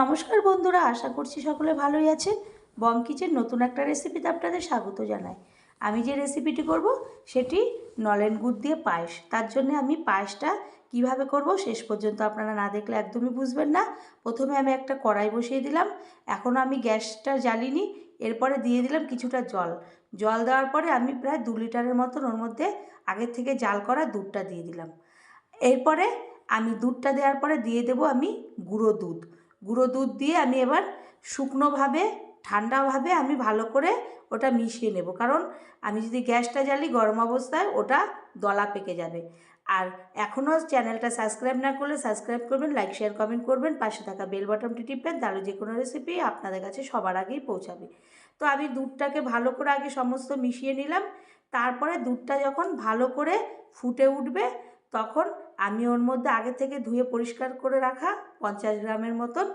নমস্কার বন্ধুরা, আশা করছি সকলে ভালোই আছেন। বং কিচেন নতুন একটা রেসিপিতে আপনাদের স্বাগত জানাই। আমি যে রেসিপিটি করব, সেটি নলেন গুড় দিয়ে পায়েস। তার জন্য আমি পায়েসটা কীভাবে করব, শেষ পর্যন্ত আপনারা না দেখলে একদমই বুঝবেন না। প্রথমে আমি একটা কড়াই বসিয়ে দিলাম। এখন আমি গ্যাসটা জ্বালিনি। এরপরে দিয়ে দিলাম কিছুটা জল। জল দেওয়ার পরে আমি প্রায় দু লিটারের মতন ওর মধ্যে আগের থেকে জাল করা দুধটা দিয়ে দিলাম। এরপরে আমি দুধটা দেওয়ার পরে দিয়ে দেবো আমি গুঁড়ো দুধ। গুঁড়ো দুধ দিয়ে আমি এবার শুকনোভাবে, ঠান্ডাভাবে আমি ভালো করে ওটা মিশিয়ে নেব। কারণ আমি যদি গ্যাসটা জ্বালি গরম অবস্থায় ওটা দলা পেকে যাবে। আর এখনও চ্যানেলটা সাবস্ক্রাইব না করলে সাবস্ক্রাইব করবেন, লাইক, শেয়ার, কমেন্ট করবেন, পাশে থাকা বেল বাটনটি টিপবেন, তাহলে যে কোনো রেসিপি আপনাদের কাছে সবার আগেই পৌঁছাবে। তো আমি দুধটাকে ভালো করে আগে সমস্ত মিশিয়ে নিলাম। তারপরে দুধটা যখন ভালো করে ফুটে উঠবে, তখন আমি ওর মধ্যে আগে থেকে ধুয়ে পরিষ্কার করে রাখা পঞ্চাশ গ্রামের মতন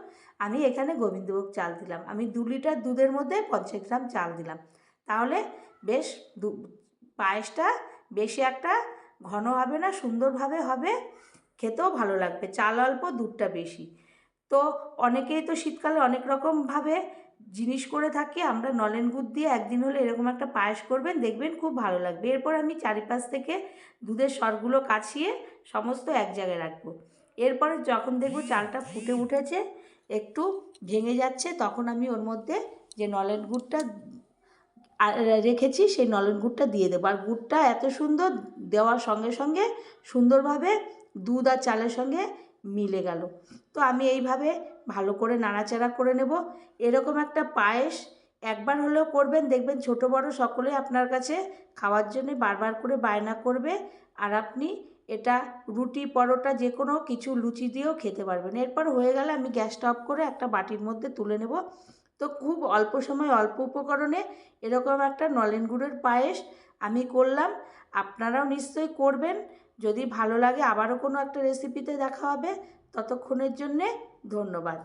আমি এখানে গোবিন্দভোগ চাল দিলাম। আমি দু লিটার দুধের মধ্যে পঞ্চাশ গ্রাম চাল দিলাম। তাহলে বেশ দু, পায়েসটা বেশি একটা ঘন হবে না, সুন্দরভাবে হবে, খেতেও ভালো লাগবে। চাল অল্প, দুধটা বেশি। তো অনেকেই তো শীতকালে অনেক রকমভাবে জিনিস করে থাকি, আমরা নলেন গুড় দিয়ে একদিন হলে এরকম একটা পায়েস করবেন, দেখবেন খুব ভালো লাগবে। এরপর আমি চারিপাশ থেকে দুধের স্বরগুলো কাছিয়ে সমস্ত এক জায়গায় রাখব। এরপরে যখন দেখব চালটা ফুটে উঠেছে, একটু ভেঙে যাচ্ছে, তখন আমি ওর মধ্যে যে নলেন গুড়টা রেখেছি, সেই নলেন গুড়টা দিয়ে দেবো। আর গুড়টা এত সুন্দর দেওয়ার সঙ্গে সঙ্গে সুন্দরভাবে দুধ আর চালের সঙ্গে মিলে গেল। তো আমি এইভাবে ভালো করে নাড়াচাড়া করে নেব। এরকম একটা পায়েস একবার হলেও করবেন। দেখবেন ছোট বড় সকলেই আপনার কাছে খাওয়ার জন্য বারবার করে বায়না করবে আর আপনি এটা রুটি, পরোটা যে কোনো কিছু লুচি দিয়েও খেতে পারবেন। এরপর হয়ে গেলে আমি গ্যাসটা অফ করে একটা বাটির মধ্যে তুলে নেব। তো খুব অল্প সময়, অল্প উপকরণে এরকম একটা নলেন গুড়ের পায়েস আমি করলাম। আপনারাও নিশ্চয়ই করবেন। যদি ভালো লাগে আবারও কোনো একটা রেসিপিতে দেখা হবে। ততক্ষণের জন্যে ধন্যবাদ।